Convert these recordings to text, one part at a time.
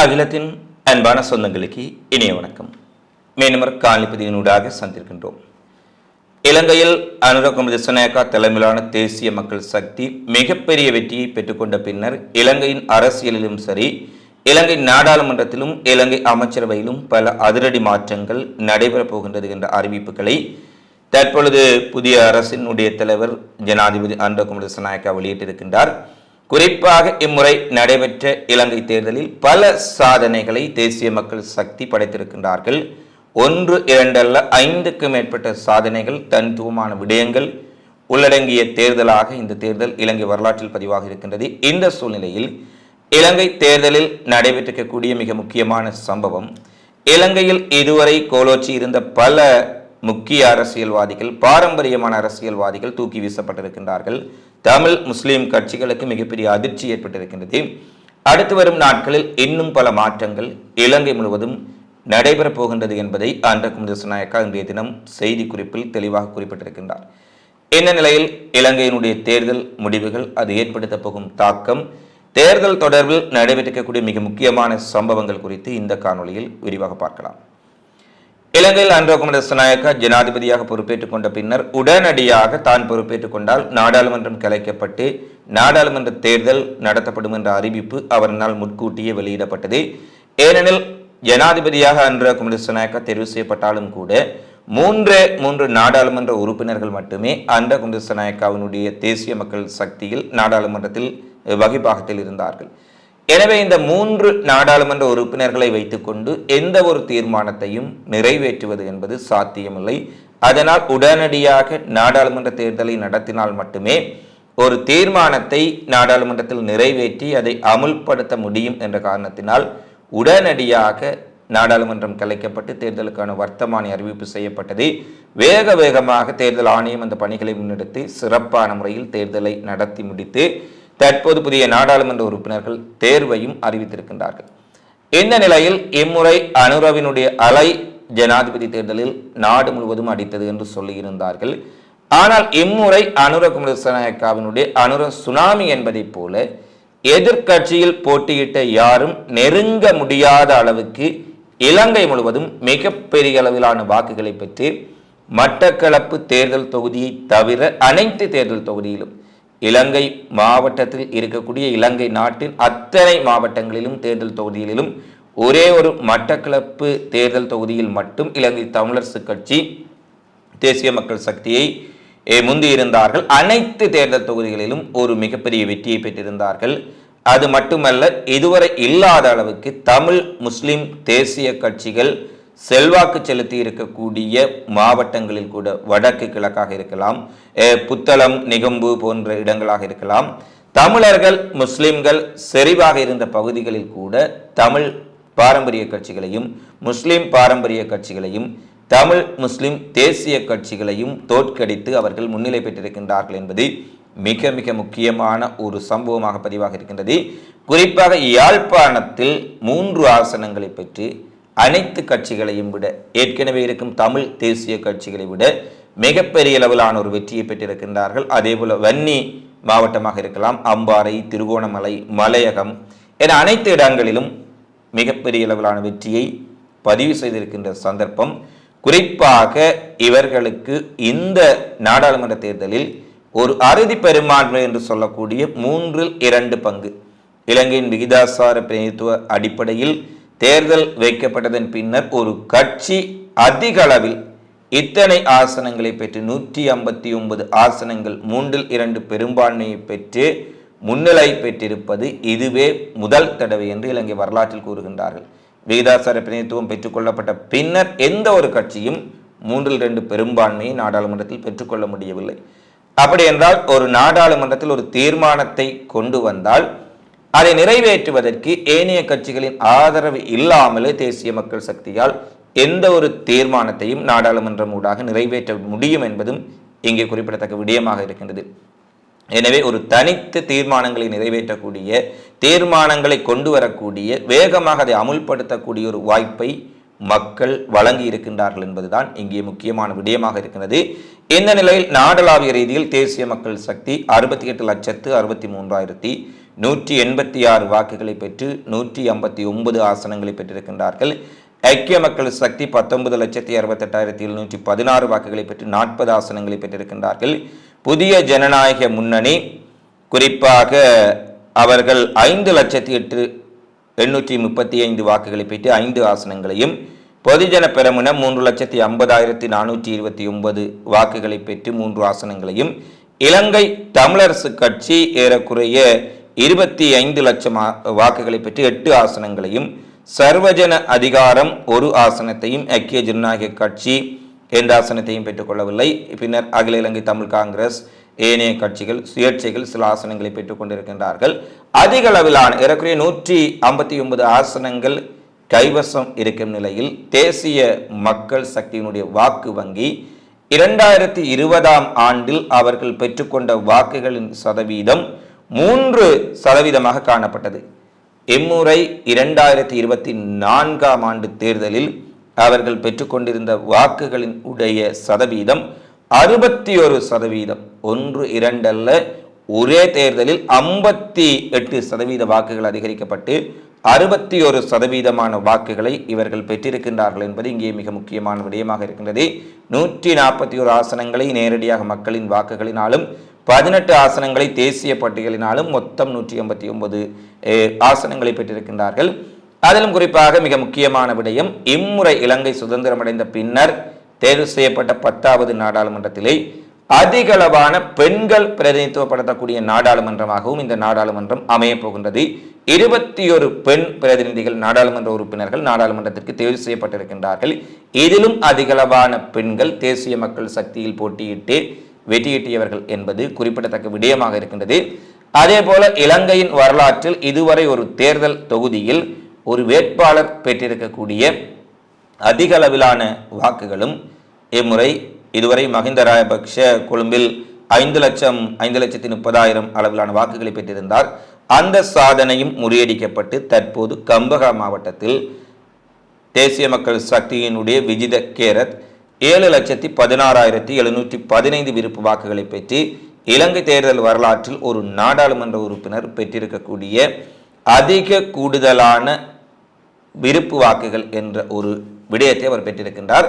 அகிலத்தின் அன்பான சொந்தங்களுக்கு இணைய வணக்கம். மேனுமர் காலிப்பதியினூடாக சந்திருக்கின்றோம் இலங்கையில் அனுரகுமதி திசநாயக்கா தலைமையிலான தேசிய மக்கள் சக்தி மிகப்பெரிய வெற்றியை பெற்றுக்கொண்ட பின்னர் இலங்கையின் அரசியலிலும் சரி இலங்கை நாடாளுமன்றத்திலும் இலங்கை அமைச்சரவையிலும் பல அதிரடி மாற்றங்கள் நடைபெறப் போகின்றது என்ற அறிவிப்புகளை தற்பொழுது புதிய அரசினுடைய தலைவர் ஜனாதிபதி அனுரகுமதி திசநாயக்கா வெளியிட்டிருக்கின்றார். குறிப்பாக இம்முறை நடைபெற்ற இலங்கை தேர்தலில் பல சாதனைகளை தேசிய மக்கள் சக்தி படைத்திருக்கின்றார்கள். ஒன்று இரண்டல்ல ஐந்துக்கும் மேற்பட்ட சாதனைகள் தனித்துவமான விடயங்கள் உள்ளடங்கிய தேர்தலாக இந்த தேர்தல் இலங்கை வரலாற்றில் பதிவாக இருக்கின்றது. இந்த சூழ்நிலையில் இலங்கை தேர்தலில் நடைபெற்றிருக்கக்கூடிய மிக முக்கியமான சம்பவம் இலங்கையில் இதுவரை கோலோச்சி இருந்த பல முக்கிய அரசியல்வாதிகள் பாரம்பரியமான அரசியல்வாதிகள் தூக்கி வீசப்பட்டிருக்கின்றார்கள். தமிழ் முஸ்லீம் கட்சிகளுக்கு மிகப்பெரிய அதிர்ச்சி ஏற்பட்டிருக்கின்றது. அடுத்து வரும் நாட்களில் இன்னும் பல மாற்றங்கள் இலங்கை முழுவதும் நடைபெறப் போகின்றது என்பதை அன்றக்கும் திசநாயக்கா இன்றைய தினம் செய்தி குறிப்பில் தெளிவாக குறிப்பிட்டிருக்கின்றார். இந்த நிலையில் இலங்கையினுடைய தேர்தல் முடிவுகள் அது ஏற்படுத்தப் போகும் தாக்கம் தேர்தல் தொடர்பில் நடைபெற்றிருக்கக்கூடிய மிக முக்கியமான சம்பவங்கள் குறித்து இந்த காணொளியில் விரிவாக பார்க்கலாம். இலங்கையில் ஆந்திரோ குமரசு நாயக்க ஜனாதிபதியாக பொறுப்பேற்றுக் கொண்ட பின்னர் உடனடியாக தான் பொறுப்பேற்றுக் கொண்டால் நாடாளுமன்றம் கலைக்கப்பட்டு நாடாளுமன்ற தேர்தல் நடத்தப்படும் என்ற அறிவிப்பு அவரால் முன்கூட்டியே வெளியிடப்பட்டது. ஏனெனில் ஜனாதிபதியாக அன்றாகுமாரீஸ் நாயக்க தெரிவு செய்யப்பட்டாலும் கூட மூன்று மூன்று நாடாளுமன்ற உறுப்பினர்கள் மட்டுமே அன்ற குமரநாயக்காவினுடைய தேசிய மக்கள் சக்தியில் நாடாளுமன்றத்தில் வகிப்பாகத்தில் இருந்தார்கள். எனவே இந்த மூன்று நாடாளுமன்ற உறுப்பினர்களை வைத்துக்கொண்டு எந்த ஒரு தீர்மானத்தையும் நிறைவேற்றுவது என்பது சாத்தியமில்லை. அதனால் உடனடியாக நாடாளுமன்ற தேர்தலை நடத்தினால் மட்டுமே ஒரு தீர்மானத்தை நாடாளுமன்றத்தில் நிறைவேற்றி அதை அமுல்படுத்த முடியும் என்ற காரணத்தினால் உடனடியாக நாடாளுமன்றம் கலைக்கப்பட்டு தேர்தலுக்கான வர்த்தமானி அறிவிப்பு செய்யப்பட்டது. வேக வேகமாக தேர்தல் ஆணையம் அந்த பணிகளை முன்னெடுத்து சிறப்பான முறையில் தேர்தலை நடத்தி முடித்து தற்போது புதிய நாடாளுமன்ற உறுப்பினர்கள் தேர்வையும் அறிவித்திருக்கின்றார்கள். இந்த நிலையில் இம்முறை அனுரவினுடைய அலை ஜனாதிபதி தேர்தலில் நாடு முழுவதும் அடித்தது என்று சொல்லியிருந்தார்கள். ஆனால் இம்முறை அனுர குமரசநாயக்காவினுடைய அனுர சுனாமி என்பதைப் போல எதிர்க்கட்சியில் போட்டியிட்ட யாரும் நெருங்க முடியாத அளவுக்கு இலங்கை முழுவதும் மிகப்பெரிய அளவிலான வாக்குகளை பெற்று மட்டக்களப்பு தேர்தல் தொகுதியை தவிர அனைத்து தேர்தல் தொகுதியிலும் இலங்கை மாவட்டத்தில் இருக்கக்கூடிய இலங்கை நாட்டின் அத்தனை மாவட்டங்களிலும் தேர்தல் தொகுதிகளிலும் ஒரே ஒரு மட்டக்களப்பு தேர்தல் தொகுதியில் மட்டும் இலங்கை தமிழரசு கட்சி தேசிய மக்கள் சக்தியை முந்தி இருந்தார்கள். அனைத்து தேர்தல் தொகுதிகளிலும் ஒரு மிகப்பெரிய வெற்றியை பெற்றிருந்தார்கள். அது மட்டுமல்ல இதுவரை இல்லாத அளவுக்கு தமிழ் முஸ்லிம் தேசிய கட்சிகள் செல்வாக்கு செலுத்தி இருக்கக்கூடிய மாவட்டங்களில் கூட வடக்கு கிழக்காக இருக்கலாம் புத்தளம் நிகம்பு போன்ற இடங்களாக இருக்கலாம். தமிழர்கள் முஸ்லிம்கள் செறிவாக இருந்த பகுதிகளில் கூட தமிழ் பாரம்பரிய கட்சிகளையும் முஸ்லிம் பாரம்பரிய கட்சிகளையும் தமிழ் முஸ்லிம் தேசிய கட்சிகளையும் தோற்கடித்து அவர்கள் முன்னிலை பெற்றிருக்கின்றார்கள் என்பது மிக மிக முக்கியமான ஒரு சம்பவமாக பதிவாக இருக்கின்றது. குறிப்பாக யாழ்ப்பாணத்தில் மூன்று ஆசனங்களை பெற்று அனைத்து கட்சிகளையும் விட ஏற்கனவே இருக்கும் தமிழ் தேசிய கட்சிகளை விட மிகப்பெரிய அளவிலான ஒரு வெற்றியை பெற்றிருக்கின்றார்கள். அதேபோல வன்னி மாவட்டமாக இருக்கலாம் அம்பாறை திருகோணமலை மலையகம் என அனைத்து இடங்களிலும் மிகப்பெரிய அளவிலான வெற்றியை பதிவு செய்திருக்கின்ற சந்தர்ப்பம். குறிப்பாக இவர்களுக்கு இந்த நாடாளுமன்ற தேர்தலில் ஒரு அறுதி பெரும்பான்மை என்று சொல்லக்கூடிய மூன்றில் இரண்டு பங்கு. இலங்கையின் விகிதாசார பிரதித்துவ அடிப்படையில் தேர்தல் வைக்கப்பட்டதன் பின்னர் ஒரு கட்சி அதிக அளவில் இத்தனை ஆசனங்களை பெற்று நூற்றி ஐம்பத்தி ஒன்பது ஆசனங்கள் மூன்றில் இரண்டு பெரும்பான்மையை பெற்று முன்னிலை பெற்றிருப்பது இதுவே முதல் தடவை என்று இலங்கை வரலாற்றில் கூறுகின்றார்கள். விகிதாசார பிரதிநிதித்துவம் பெற்றுக்கொள்ளப்பட்ட பின்னர் எந்த ஒரு கட்சியும் மூன்றில் இரண்டு பெரும்பான்மையை நாடாளுமன்றத்தில் பெற்றுக்கொள்ள முடியவில்லை. அப்படி என்றால் ஒரு நாடாளுமன்றத்தில் ஒரு தீர்மானத்தை கொண்டு வந்தால் அதை நிறைவேற்றுவதற்கு ஏனைய கட்சிகளின் ஆதரவு இல்லாமலே தேசிய மக்கள் சக்தியால் எந்த ஒரு தீர்மானத்தையும் நாடாளுமன்றம் ஊடாக நிறைவேற்ற முடியும் என்பதும் இங்கே குறிப்பிடத்தக்க விடயமாக இருக்கின்றது. எனவே ஒரு தனித்து தீர்மானங்களை நிறைவேற்றக்கூடிய தீர்மானங்களை கொண்டு வரக்கூடிய வேகமாக அதை அமுல்படுத்தக்கூடிய ஒரு வாய்ப்பை மக்கள் வழங்கி இருக்கின்றார்கள் என்பதுதான் இங்கே முக்கியமான விடயமாக இருக்கிறது இந்த நிலையில் நாடளாவிய ரீதியில் தேசிய மக்கள் சக்தி அறுபத்தி எட்டு லட்சத்து அறுபத்தி மூன்றாயிரத்தி நூற்றி எண்பத்தி ஆறு வாக்குகளை பெற்று நூற்றி ஐம்பத்தி ஒன்பது ஆசனங்களை பெற்றிருக்கின்றார்கள். ஐக்கிய மக்கள் சக்தி பத்தொன்பது லட்சத்தி அறுபத்தெட்டாயிரத்தி எழுநூற்றி பதினாறு வாக்குகளை பெற்று நாற்பது ஆசனங்களை பெற்றிருக்கின்றார்கள். புதிய ஜனநாயக முன்னணி குறிப்பாக அவர்கள் ஐந்து லட்சத்தி எட்டு எண்ணூற்றி முப்பத்தி ஐந்து வாக்குகளை பெற்று ஐந்து ஆசனங்களையும் பொதுஜன பெரமுன மூன்று லட்சத்தி ஐம்பதாயிரத்தி நானூற்றி இருபத்தி ஒன்பது வாக்குகளை பெற்று மூன்று ஆசனங்களையும் இலங்கை தமிழரசு கட்சி ஏறக்குறைய இருபத்தி ஐந்து லட்சம் வாக்குகளை பெற்று எட்டு ஆசனங்களையும் சர்வஜன அதிகாரம் ஒரு ஆசனத்தையும் ஐக்கிய ஜனநாயக கட்சி எந்த ஆசனத்தையும் பெற்றுக்கொள்ளவில்லை பின்னர் அகில இலங்கை தமிழ் காங்கிரஸ் ஏனைய கட்சிகள் சுயேட்சைகள் சில ஆசனங்களை பெற்றுக்கொண்டிருக்கின்றார்கள் அதிக அளவிலான ஏறக்குறைய நூற்றி ஐம்பத்தி ஒன்பது ஆசனங்கள் கைவசம் இருக்கும் நிலையில் தேசிய மக்கள் சக்தியினுடைய வாக்கு வங்கி இரண்டாயிரத்தி இருபதாம் ஆண்டில் அவர்கள் பெற்றுக்கொண்ட வாக்குகளின் சதவீதம் மூன்று சதவீதமாக காணப்பட்டது. இம்முறை இரண்டாயிரத்தி இருபத்தி நான்காம் ஆண்டு தேர்தலில் அவர்கள் பெற்றுக்கொண்டிருந்த வாக்குகளின் உடைய சதவீதம் அறுபத்தி ஒரு சதவீதம். ஒன்று இரண்டல்ல ஒரே தேர்தலில் ஐம்பத்தி எட்டு சதவீத வாக்குகள் அதிகரிக்கப்பட்டு அறுபத்தி ஒரு சதவீதமான வாக்குகளை இவர்கள் பெற்றிருக்கின்றார்கள் என்பது இங்கே மிக முக்கியமான விடயமாக இருக்கின்றது. நூற்றி நாற்பத்தி ஒரு ஆசனங்களை நேரடியாக மக்களின் வாக்குகளினாலும் பதினெட்டு ஆசனங்களை தேசிய பட்டியலினாலும் மொத்தம் நூற்றி எண்பத்தி ஒன்பது ஆசனங்களை பெற்றிருக்கின்றார்கள். அதிலும் குறிப்பாக மிக முக்கியமான விடயம் இம்முறை இலங்கை சுதந்திரமடைந்த பின்னர் தேர்வு செய்யப்பட்ட பத்தாவது நாடாளுமன்றத்திலே அதிகளவான பெண்கள் பிரதிநிதித்துவப்படுத்தக்கூடிய நாடாளுமன்றமாகவும் இந்த நாடாளுமன்றம் அமையப்போகின்றது இருபத்தி ஒரு பெண் பிரதிநிதிகள் நாடாளுமன்ற உறுப்பினர்கள் நாடாளுமன்றத்திற்கு தேர்வு செய்யப்பட்டிருக்கின்றார்கள். இதிலும் அதிகளவான பெண்கள் தேசிய மக்கள் சக்தியில் போட்டியிட்டு வெற்றியீட்டியவர்கள் என்பது குறிப்பிடத்தக்க விடயமாக இருக்கின்றது. அதே போல இலங்கையின் வரலாற்றில் இதுவரை ஒரு தேர்தல் தொகுதியில் ஒரு வேட்பாளர் பெற்றிருக்கக்கூடிய அதிக அளவிலான வாக்குகளும் இம்முறை இதுவரை மஹிந்த ராஜபக்ஷ கொழும்பில் ஐந்து லட்சம் ஐந்து லட்சத்தி முப்பதாயிரம் அளவிலான வாக்குகளை பெற்றிருந்தார். அந்த சாதனையும் முறியடிக்கப்பட்டு தற்போது கம்பகா மாவட்டத்தில் தேசிய மக்கள் சக்தியினுடைய விஜித கேரத் ஏழு லட்சத்தி பதினாறாயிரத்தி எழுநூற்றி பதினைந்து விருப்பு வாக்குகளை பெற்று இலங்கை தேர்தல் வரலாற்றில் ஒரு நாடாளுமன்ற உறுப்பினர் பெற்றிருக்கக்கூடிய அதிக கூடுதலான விருப்பு வாக்குகள் என்ற ஒரு விடயத்தை அவர் பெற்றிருக்கின்றார்.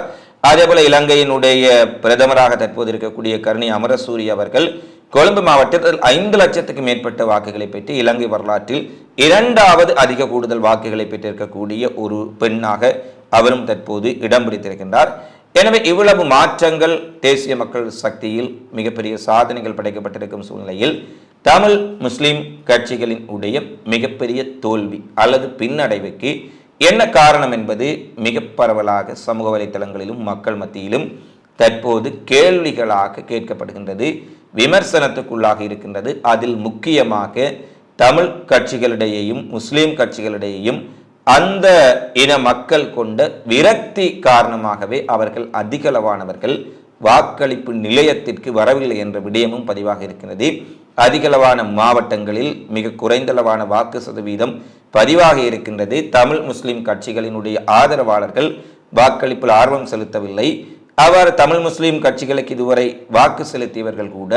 அதேபோல இலங்கையினுடைய பிரதமராக தற்போது இருக்கக்கூடிய கருணி அமரசூரி அவர்கள் கொழும்பு மாவட்டத்தில் ஐந்து லட்சத்துக்கு மேற்பட்ட வாக்குகளை பெற்று இலங்கை வரலாற்றில் இரண்டாவது அதிக கூடுதல் வாக்குகளை பெற்றிருக்கக்கூடிய ஒரு பெண்ணாக அவரும் தற்போது இடம் பிடித்திருக்கின்றார். எனவே இவ்வளவு மாற்றங்கள் தேசிய மக்கள் சக்தியில் மிகப்பெரிய சாதனைகள் படைக்கப்பட்டிருக்கும் சூழ்நிலையில் தமிழ் முஸ்லிம் கட்சிகளின் உடைய மிகப்பெரிய தோல்வி அல்லது பின்னடைவுக்கு என்ன காரணம் என்பது மிக பரவலாக சமூக வலைத்தளங்களிலும் மக்கள் மத்தியிலும் தற்போது கேள்விகளாக கேட்கப்படுகின்றது விமர்சனத்துக்குள்ளாக இருக்கின்றது. அதில் முக்கியமாக தமிழ் கட்சிகளிடையேயும் முஸ்லீம் கட்சிகளிடையேயும் அந்த இன மக்கள் கொண்ட விரக்தி காரணமாகவே அவர்கள் அதிகளவானவர்கள் வாக்களிப்பு நிலையத்திற்கு வரவில்லை என்ற விடயமும் பதிவாக இருக்கிறது. அதிகளவான மாவட்டங்களில் மிக குறைந்தளவான வாக்கு சதவீதம் பதிவாக இருக்கின்றது. தமிழ் முஸ்லிம் கட்சிகளினுடைய ஆதரவாளர்கள் வாக்களிப்பில் ஆர்வம் செலுத்தவில்லை. அவர் தமிழ் முஸ்லிம் கட்சிகளுக்கு இதுவரை வாக்கு செலுத்தியவர்கள் கூட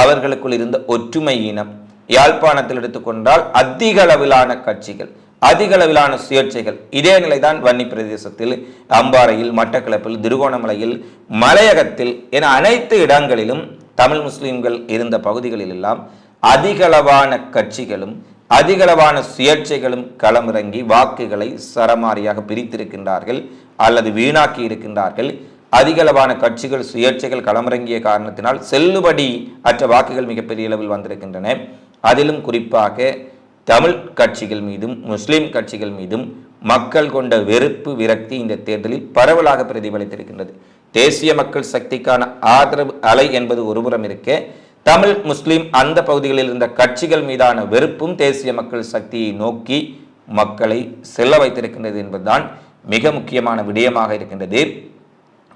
அவர்களுக்குள் இருந்த ஒற்றுமை இனம் யாழ்ப்பாணத்தில் எடுத்துக்கொண்டால் அதிக அளவிலான கட்சிகள் அதிக அளவிலான சுயேட்சைகள். இதே நிலைதான் வன்னி பிரதேசத்தில் அம்பாறையில் மட்டக்களப்பில் திருகோணமலையில் மலையகத்தில் என அனைத்து இடங்களிலும் தமிழ் முஸ்லீம்கள் இருந்த பகுதிகளில் எல்லாம் அதிகளவான கட்சிகளும் அதிகளவான சுயேட்சைகளும் களமிறங்கி வாக்குகளை சரமாரியாக பிரித்திருக்கின்றார்கள் அல்லது வீணாக்கி இருக்கின்றார்கள். அதிகளவான கட்சிகள் சுயேட்சைகள் களமிறங்கிய காரணத்தினால் செல்லுபடி அற்ற வாக்குகள் மிகப்பெரிய அளவில் வந்திருக்கின்றன. அதிலும் குறிப்பாக தமிழ் கட்சிகள் மீதும் முஸ்லிம் கட்சிகள் மீதும் மக்கள் கொண்ட வெறுப்பு விரக்தி இந்த தேர்தலில் பரவலாக பிரதிபலித்திருக்கின்றது. தேசிய மக்கள் சக்திக்கான ஆதரவு அலை என்பது ஒருபுறம் இருக்க தமிழ் முஸ்லிம் அந்த பகுதிகளில் இருந்த கட்சிகள் மீதான வெறுப்பும் தேசிய மக்கள் சக்தியை நோக்கி மக்களை செல்ல வைத்திருக்கின்றது என்பதுதான் மிக முக்கியமான விடயமாக இருக்கின்றது.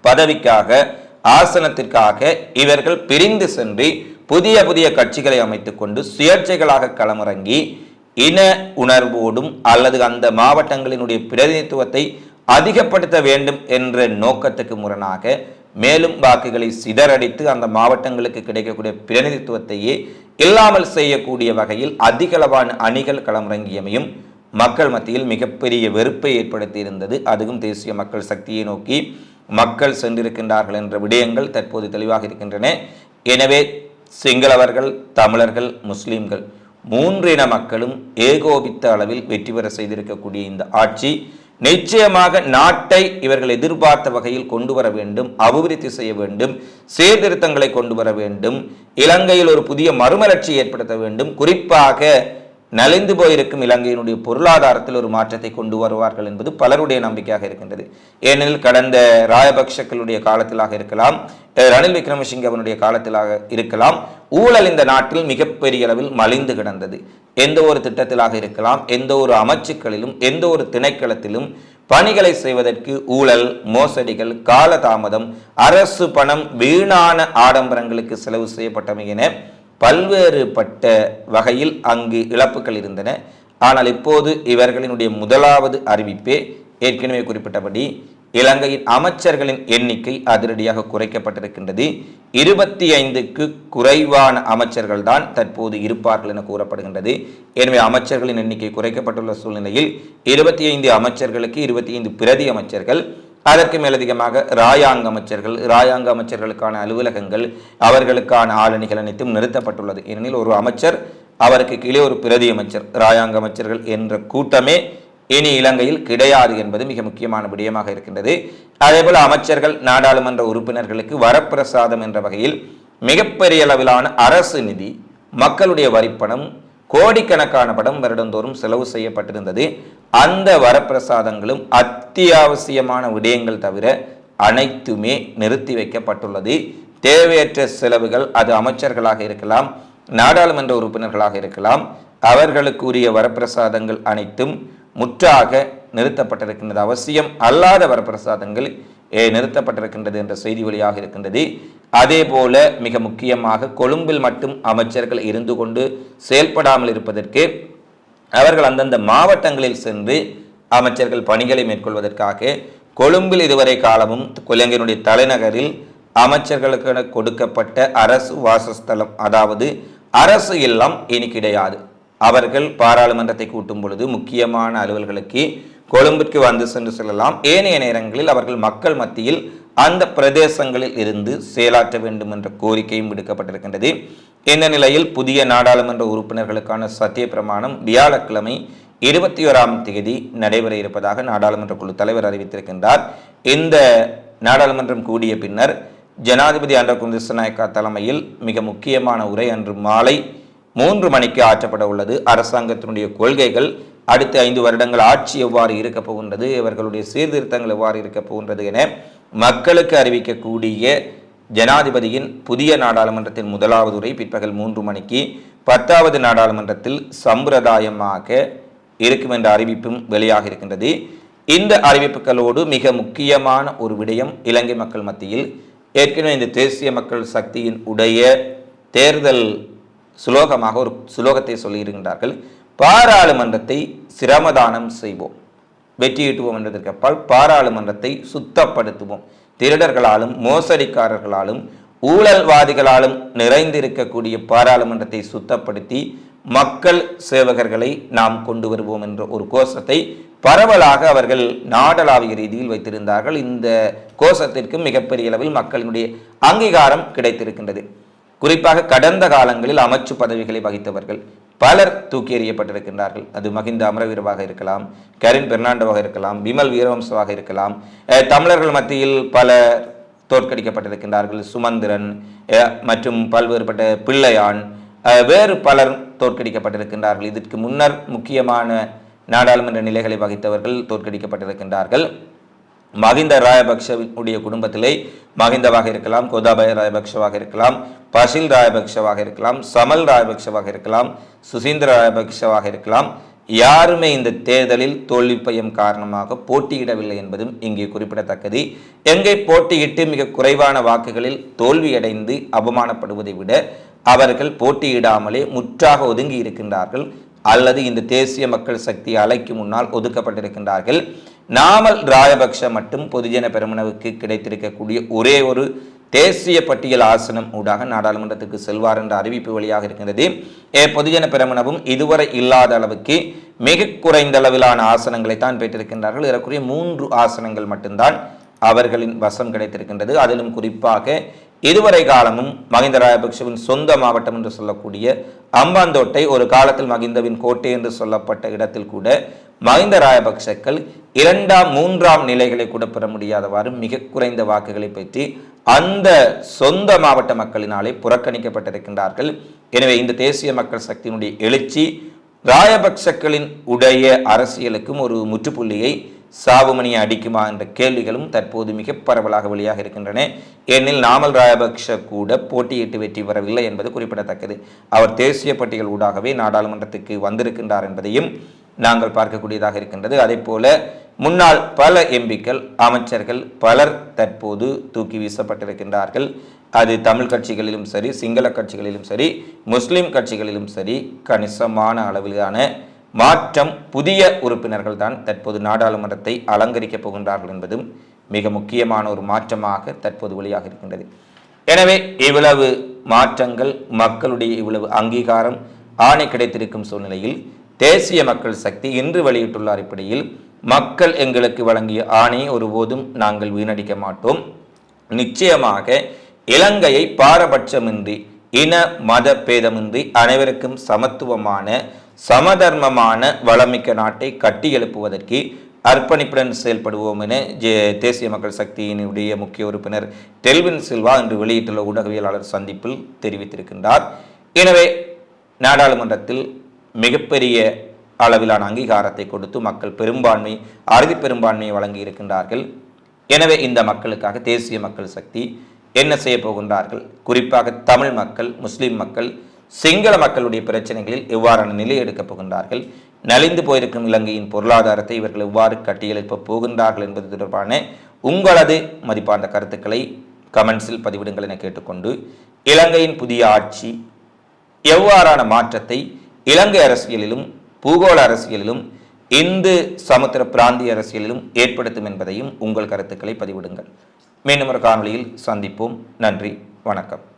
பதவிக்காக ஆசனத்திற்காக இவர்கள் பிரிந்து சென்று புதிய புதிய கட்சிகளை அமைத்துக் கொண்டு சுயேட்சைகளாக களமிறங்கி இன உணர்வோடும் அல்லது அந்த மாவட்டங்களினுடைய பிரதிநிதித்துவத்தை அதிகப்படுத்த வேண்டும் என்ற நோக்கத்துக்கு முரணாக மேலும் வாக்குகளை சிதறடித்து அந்த மாவட்டங்களுக்கு கிடைக்கக்கூடிய பிரதிநிதித்துவத்தையே இல்லாமல் செய்யக்கூடிய வகையில் அதிகளவான அணிகள் களமிறங்கியமையும் மக்கள் மத்தியில் மிகப்பெரிய வெறுப்பை ஏற்படுத்தி இருந்தது அதுவும் தேசிய மக்கள் சக்தியை நோக்கி மக்கள் சென்றிருக்கின்றார்கள் என்ற விடயங்கள் தற்போது தெளிவாக இருக்கின்றன. எனவே சிங்களவர்கள் தமிழர்கள் முஸ்லீம்கள் மூன்றின மக்களும் ஏகோபித்த அளவில் வெற்றி பெற செய்திருக்கக்கூடிய இந்த ஆட்சி நிச்சயமாக நாட்டை இவர்கள் எதிர்பார்த்த வகையில் கொண்டு வர வேண்டும் அபிவிருத்தி செய்ய வேண்டும் சீர்திருத்தங்களை கொண்டு வர வேண்டும் இலங்கையில் ஒரு புதிய மறுமலர்ச்சி ஏற்படுத்த வேண்டும். குறிப்பாக நலிந்து போயிருக்கும் இலங்கையினுடைய பொருளாதாரத்தில் ஒரு மாற்றத்தை கொண்டு வருவார்கள் என்பது பலருடைய நம்பிக்கையாக இருக்கின்றது. ஏனெனில் கடந்த ராயபக்ஷக்களுடைய காலத்திலாக இருக்கலாம் ரணில் விக்ரமசிங்க அவனுடைய காலத்திலாக இருக்கலாம் ஊழல் இந்த நாட்டில் மிகப்பெரிய அளவில் மலிந்து கிடந்தது. எந்த ஒரு திட்டத்திலாக இருக்கலாம் எந்த ஒரு அமைச்சுக்களிலும் எந்த ஒரு திணைக்களத்திலும் பணிகளை செய்வதற்கு ஊழல் மோசடிகள் காலதாமதம் அரசு பணம் வீணான ஆடம்பரங்களுக்கு செலவு செய்யப்பட்டமை என பல்வேறுபட்ட வகையில் அங்கு இழப்புகள் இருந்தன. ஆனால் இப்போது இவர்களினுடைய முதலாவது அறிவிப்பே ஏற்கனவே குறிப்பிட்டபடி இலங்கையின் அமைச்சர்களின் எண்ணிக்கை அதிரடியாக குறைக்கப்பட்டிருக்கின்றது. இருபத்தி ஐந்துக்கு குறைவான அமைச்சர்கள் தான் தற்போது இருப்பார்கள் என கூறப்படுகின்றது. எனவே அமைச்சர்களின் எண்ணிக்கை குறைக்கப்பட்டுள்ள சூழ்நிலையில் இருபத்தி ஐந்து அமைச்சர்களுக்கு இருபத்தி ஐந்து பிரதி அமைச்சர்கள் அதற்கு மேலதிகமாக ராயாங்க அமைச்சர்கள் ராயாங்க அமைச்சர்களுக்கான அலுவலகங்கள் அவர்களுக்கான ஆளணிகள் அனைத்தும் நிறுத்தப்பட்டுள்ளது. ஏனெனில் ஒரு அமைச்சர் அவருக்கு கீழே ஒரு பிரதி அமைச்சர் ராயாங்க அமைச்சர்கள் என்ற கூட்டமே இனி இலங்கையில் கிடையாது என்பது மிக முக்கியமான விடயமாக இருக்கின்றது. அதேபோல் அமைச்சர்கள் நாடாளுமன்ற உறுப்பினர்களுக்கு வரப்பிரசாதம் என்ற வகையில் மிகப்பெரிய அளவிலான அரசு நிதி மக்களுடைய வரிப்பணம் கோடிக்கணக்கான படம் வருடந்தோறும் செலவு செய்யப்பட்டிருந்தது. அந்த வரப்பிரசாதங்களும் அத்தியாவசியமான விடயங்கள் தவிர அனைத்துமே நிறுத்தி வைக்கப்பட்டுள்ளது. தேவையற்ற செலவுகள் அது அமைச்சர்களாக இருக்கலாம் நாடாளுமன்ற உறுப்பினர்களாக இருக்கலாம் அவர்களுக்குரிய வரப்பிரசாதங்கள் அனைத்தும் முற்றாக நிறுத்தப்பட்டிருக்கின்றது. அவசியம் அல்லாத வரப்பிரசாதங்கள் நிறுத்தப்பட்டிருக்கின்றது என்ற செய்தி வழியாக இருக்கின்றது. அதே போல மிக முக்கியமாக கொழும்பில் மட்டும் அமைச்சர்கள் இருந்து கொண்டு செயல்படாமல் இருப்பதற்கு அவர்கள் அந்தந்த மாவட்டங்களில் சென்று அமைச்சர்கள் பணிகளை மேற்கொள்வதற்காக கொழும்பில் இதுவரை காலமும் இலங்கையினுடைய தலைநகரில் அமைச்சர்களுக்கு கொடுக்கப்பட்ட அரசு வாசஸ்தலம் அதாவது அரசு இல்லம் இனி கிடையாது. அவர்கள் பாராளுமன்றத்தை கூட்டும் பொழுது முக்கியமான அலுவல்களுக்கு கொழும்பிற்கு வந்து சென்று செல்லலாம். ஏனைய நேரங்களில் அவர்கள் மக்கள் மத்தியில் அந்த பிரதேசங்களில் இருந்து செயலாற்ற வேண்டும் என்ற கோரிக்கையும் விடுக்கப்பட்டிருக்கின்றது. இந்த நிலையில் புதிய நாடாளுமன்ற உறுப்பினர்களுக்கான சத்திய பிரமாணம் வியாழக்கிழமை இருபத்தி ஓராம் தேதி நடைபெற இருப்பதாக நாடாளுமன்ற குழு தலைவர் அறிவித்திருக்கின்றார். இந்த நாடாளுமன்றம் கூடிய பின்னர் ஜனாதிபதி அன்ற குந்திசநாயக்கா தலைமையில் மிக முக்கியமான உரை அன்று மாலை மூன்று மணிக்கு ஆற்றப்பட உள்ளது. அரசாங்கத்தினுடைய கொள்கைகள் அடுத்த ஐந்து வருடங்கள் ஆட்சி எவ்வாறு இருக்கப் போகின்றது இவர்களுடைய சீர்திருத்தங்கள் எவ்வாறு இருக்கப் போகின்றது என மக்களுக்கு அறிவிக்கக்கூடிய ஜனாதிபதியின் புதிய நாடாளுமன்றத்தின் முதலாவது உரை பிற்பகல் மூன்று மணிக்கு பத்தாவது நாடாளுமன்றத்தில் சம்பிரதாயமாக இருக்கும் என்ற அறிவிப்பும் வெளியாக இருக்கின்றது. இந்த அறிவிப்புகளோடு மிக முக்கியமான ஒரு விடயம் இலங்கை மக்கள் மத்தியில் ஏற்கனவே இந்த தேசிய மக்கள் சக்தியின் உடைய தேர்தல் சுலோகமாக ஒரு சுலோகத்தை சொல்லியிருக்கின்றார்கள். பாராளுமன்றத்தை சிரமதானம் செய்வோம். வெற்றியீட்டுவோம் என்றதற்கப்பால் பாராளுமன்றத்தை சுத்தப்படுத்துவோம். திருடர்களாலும் மோசடிக்காரர்களாலும் ஊழல்வாதிகளாலும் நிறைந்திருக்கக்கூடிய பாராளுமன்றத்தை சுத்தப்படுத்தி மக்கள் சேவகர்களை நாம் கொண்டு வருவோம் என்ற ஒரு கோஷத்தை பரவலாக அவர்கள் நாடளாவிய ரீதியில் வைத்திருந்தார்கள். இந்த கோஷத்திற்கு மிகப்பெரிய அளவில் மக்களினுடைய அங்கீகாரம் கிடைத்திருக்கின்றது. குறிப்பாக கடந்த காலங்களில் அமைச்சு பதவிகளை வகித்தவர்கள் பலர் தூக்கி எறியப்பட்டிருக்கின்றார்கள். அது மகிந்த அமரவீரவாக இருக்கலாம் கரின் பெர்னாண்டோவாக இருக்கலாம் விமல் வீரவம்சவாக இருக்கலாம். தமிழர்கள் மத்தியில் பல தோற்கடிக்கப்பட்டிருக்கின்றார்கள். சுமந்திரன் மற்றும் பல்வேறுபட்ட பிள்ளையான் வேறு பலர் தோற்கடிக்கப்பட்டிருக்கின்றார்கள். இதற்கு முன்னர் முக்கியமான நாடாளுமன்ற நிலைகளை வகித்தவர்கள் தோற்கடிக்கப்பட்டிருக்கின்றார்கள். மகிந்த ராயபக்ஷவுடைய குடும்பத்திலே மகிந்தவாக இருக்கலாம் கோதாபய ராயபக்ஷவாக இருக்கலாம் பசில் ராயபக்ஷவாக இருக்கலாம் சமல் ராயபக்ஷவாக இருக்கலாம் சுசீந்திர ராயபக்ஷவாக இருக்கலாம். யாருமே இந்த தேர்தலில் தோல்வி பயம் காரணமாக போட்டியிடவில்லை என்பதும் இங்கே குறிப்பிடத்தக்கது. எங்கே போட்டியிட்டு மிக குறைவான வாக்குகளில் தோல்வியடைந்து அவமானப்படுவதை விட அவர்கள் போட்டியிடாமலே முற்றாக ஒதுங்கி இருக்கின்றார்கள். அல்லது இந்த தேசிய மக்கள் சக்தி அலைக்கு முன்னால் ஒதுக்கப்பட்டிருக்கின்றார்கள். நாமல் ராஜபக்ஷ மட்டும் பொதுஜன பெருமனவுக்கு கிடைத்திருக்கக்கூடிய ஒரே ஒரு தேசிய பட்டியல் ஆசனம் ஊடாக நாடாளுமன்றத்துக்கு செல்வார் என்ற அறிவிப்பு வழியாக இருக்கின்றது. ஏ பொதுஜன பெருமனவும் இதுவரை இல்லாத அளவுக்கு மிக குறைந்த அளவிலான ஆசனங்களை தான் பெற்றிருக்கின்றார்கள். இதற்குரிய மூன்று ஆசனங்கள் மட்டும்தான் அவர்களின் வசம் கிடைத்திருக்கின்றது. அதிலும் குறிப்பாக இதுவரை காலமும் மகிந்த ராஜபக்சவின் சொந்த மாவட்டம் என்று சொல்லக்கூடிய அம்பாந்தோட்டை ஒரு காலத்தில் மகிந்தவின் கோட்டை என்று சொல்லப்பட்ட இடத்தில் கூட மகிந்த ராஜபக்சக்கள் இரண்டாம் மூன்றாம் நிலைகளை கூட பெற முடியாதவாறு மிக குறைந்த வாக்குகளை பற்றி அந்த சொந்த மாவட்ட மக்களினாலே புறக்கணிக்கப்பட்டிருக்கின்றார்கள். எனவே இந்த தேசிய மக்கள் சக்தியினுடைய எழுச்சி ராயபக்சக்களின் உடைய அரசியலுக்கும் ஒரு முற்றுப்புள்ளியை சாவுமணியை அடிக்குமா என்ற கேள்விகளும் தற்போது மிக பரவலாக வெளியாக இருக்கின்றன. ஏனெனில் நாமல் ராயபக்ஷ கூட போட்டியிட்டு வெற்றி பெறவில்லை என்பது குறிப்பிடத்தக்கது. அவர் தேசிய பட்டியல் ஊடாகவே நாடாளுமன்றத்துக்கு வந்திருக்கின்றார் என்பதையும் நாங்கள் பார்க்கக்கூடியதாக இருக்கின்றது. அதே போல முன்னாள் பல எம்பிக்கள் அமைச்சர்கள் பலர் தற்போது தூக்கி வீசப்பட்டிருக்கின்றார்கள். அது தமிழ் கட்சிகளிலும் சரி சிங்கள கட்சிகளிலும் சரி முஸ்லிம் கட்சிகளிலும் சரி கணிசமான அளவிலான மாற்றம் புதிய உறுப்பினர்கள் தான் தற்போது நாடாளுமன்றத்தை அலங்கரிக்கப் போகின்றார்கள் என்பதும் மிக முக்கியமான ஒரு மாற்றமாக தற்போது வெளியாக இருக்கின்றது. எனவே இவ்வளவு மாற்றங்கள் மக்களுடைய இவ்வளவு அங்கீகாரம் ஆணை கிடைத்திருக்கும் சூழ்நிலையில் தேசிய மக்கள் சக்தி இன்று வெளியிட்டுள்ள அடிப்படையில் மக்கள் எங்களுக்கு வழங்கிய ஆணையை ஒருபோதும் நாங்கள் வீணடிக்க மாட்டோம். நிச்சயமாக இலங்கையை பாரபட்சமின்றி இன மத பேதமின்றி அனைவருக்கும் சமத்துவமான சமதர்மமான வளமிக்க நாட்டை கட்டியெழுப்புவதற்கு அர்ப்பணிப்புடன் செயல்படுவோம் என தேசிய மக்கள் சக்தியினுடைய முக்கிய உறுப்பினர் டெல்வின் சில்வா இன்று வெளியிட்டுள்ள ஊடகவியலாளர் சந்திப்பில் தெரிவித்திருக்கின்றார். எனவே நாடாளுமன்றத்தில் மிகப்பெரிய அளவிலான அங்கீகாரத்தை கொடுத்து மக்கள் பெரும்பான்மை அறுதி பெரும்பான்மையை வழங்கி இருக்கின்றார்கள். எனவே இந்த மக்களுக்காக தேசிய மக்கள் சக்தி என்ன செய்ய போகின்றார்கள்? குறிப்பாக தமிழ் மக்கள் முஸ்லிம் மக்கள் சிங்கள மக்களுடைய பிரச்சனைகளில் எவ்வாறான நிலை எடுக்கப் போகின்றார்கள்? நலிந்து போயிருக்கும் இலங்கையின் பொருளாதாரத்தை இவர்கள் எவ்வாறு கட்டியெழுப்ப போகின்றார்கள் என்பது தொடர்பான உங்களது மதிப்பார்ந்த கருத்துக்களை கமெண்ட்ஸில் பதிவிடுங்கள் என கேட்டுக்கொண்டு இலங்கையின் புதிய ஆட்சி எவ்வாறான மாற்றத்தை இலங்கை அரசியலிலும் பூகோள அரசியலிலும் இந்து சமுத்திர பிராந்திய அரசியலிலும் ஏற்படுத்தும் என்பதையும் உங்கள் கருத்துக்களை பதிவிடுங்கள். மீண்டும் ஒரு காணொலியில் சந்திப்போம். நன்றி. வணக்கம்.